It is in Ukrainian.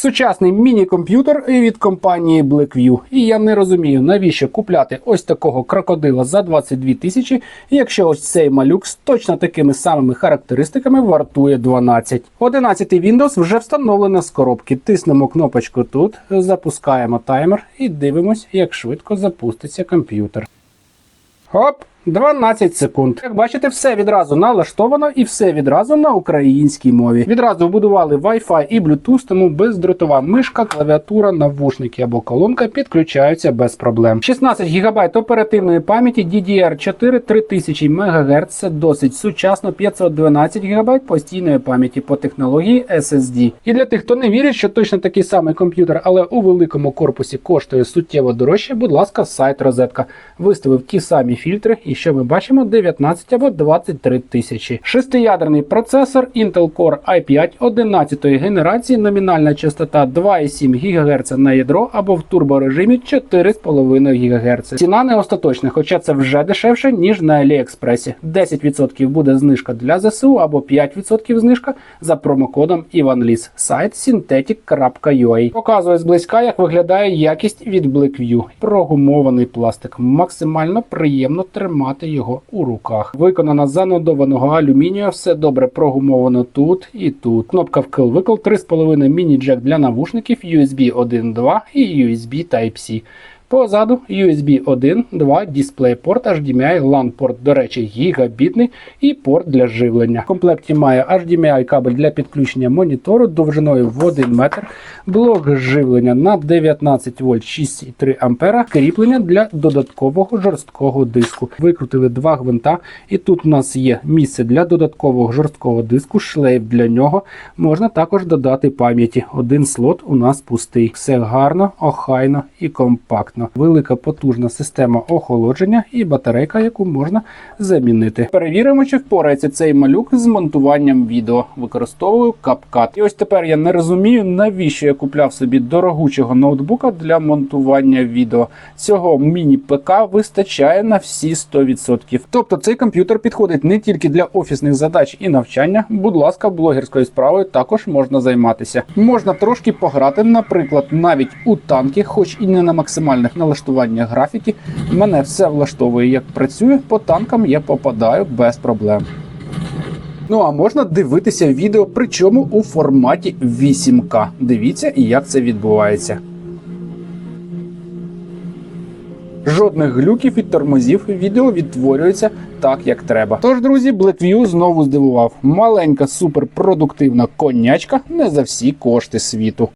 Сучасний міні-комп'ютер від компанії Blackview. І я не розумію, навіщо купляти ось такого крокодила за 22 тисячі, якщо ось цей малюк з точно такими самими характеристиками вартує 12. 11 Windows вже встановлено з коробки. Тиснемо кнопочку тут, запускаємо таймер і дивимось, як швидко запуститься комп'ютер. Хоп! 12 секунд. Як бачите, все відразу налаштовано і все відразу на українській мові. Відразу вбудували Wi-Fi і Bluetooth, тому бездротова мишка, клавіатура, навушники або колонка підключаються без проблем. 16 ГБ оперативної пам'яті DDR4 3000 МГц. Це досить сучасно, 512 ГБ постійної пам'яті по технології SSD. І для тих, хто не вірить, що точно такий самий комп'ютер, але у великому корпусі коштує суттєво дорожче, будь ласка, сайт Розетка виставив ті самі фільтри. І що ми бачимо 19 або 23 тисячі. Шестиядерний процесор Intel Core i5 11 генерації, номінальна частота 2,7 ГГц на ядро або в турборежимі 4,5 ГГц. Ціна не остаточна, хоча це вже дешевше, ніж на Аліекспресі. 10% буде знижка для ЗСУ або 5% знижка за промокодом IvanLis. Сайт synthetic.ua. Показує зблизька, як виглядає якість від Blackview. Прогумований пластик. Максимально приємно тримати його у руках. Виконана з анодованого алюмінію, все добре прогумовано тут і тут. Кнопка вкил викл 3,5 міні-джек для навушників, USB 1.2 і USB Type-C. Позаду USB 1, 2, DisplayPort, HDMI, LAN порт, до речі, гігабітний і порт для живлення. В комплекті має HDMI кабель для підключення монітору довжиною в 1 метр, блок живлення на 19 вольт 6,3 ампера, кріплення для додаткового жорсткого диску. Викрутили два гвинта, і тут у нас є місце для додаткового жорсткого диску, шлейф для нього. Можна також додати пам'яті. Один слот у нас пустий. Все гарно, охайно і компактно. Велика потужна система охолодження і батарейка, яку можна замінити. Перевіримо, чи впорається цей малюк з монтуванням відео. Використовую CapCut. І ось тепер я не розумію, навіщо я купляв собі дорогучого ноутбука для монтування відео. Цього міні-ПК вистачає на всі 100%. Тобто цей комп'ютер підходить не тільки для офісних задач і навчання. Будь ласка, блогерською справою також можна займатися. Можна трошки пограти, наприклад, навіть у танки, хоч і не на максимальних налаштуваннях графіки. Мене все влаштовує, як працює. По танкам я попадаю без проблем. Ну а можна дивитися відео, причому у форматі 8К. Дивіться, як це відбувається. Жодних глюків і тормозів відео відтворюється так, як треба. Тож, друзі, Blackview знову здивував. Маленька суперпродуктивна конячка не за всі кошти світу.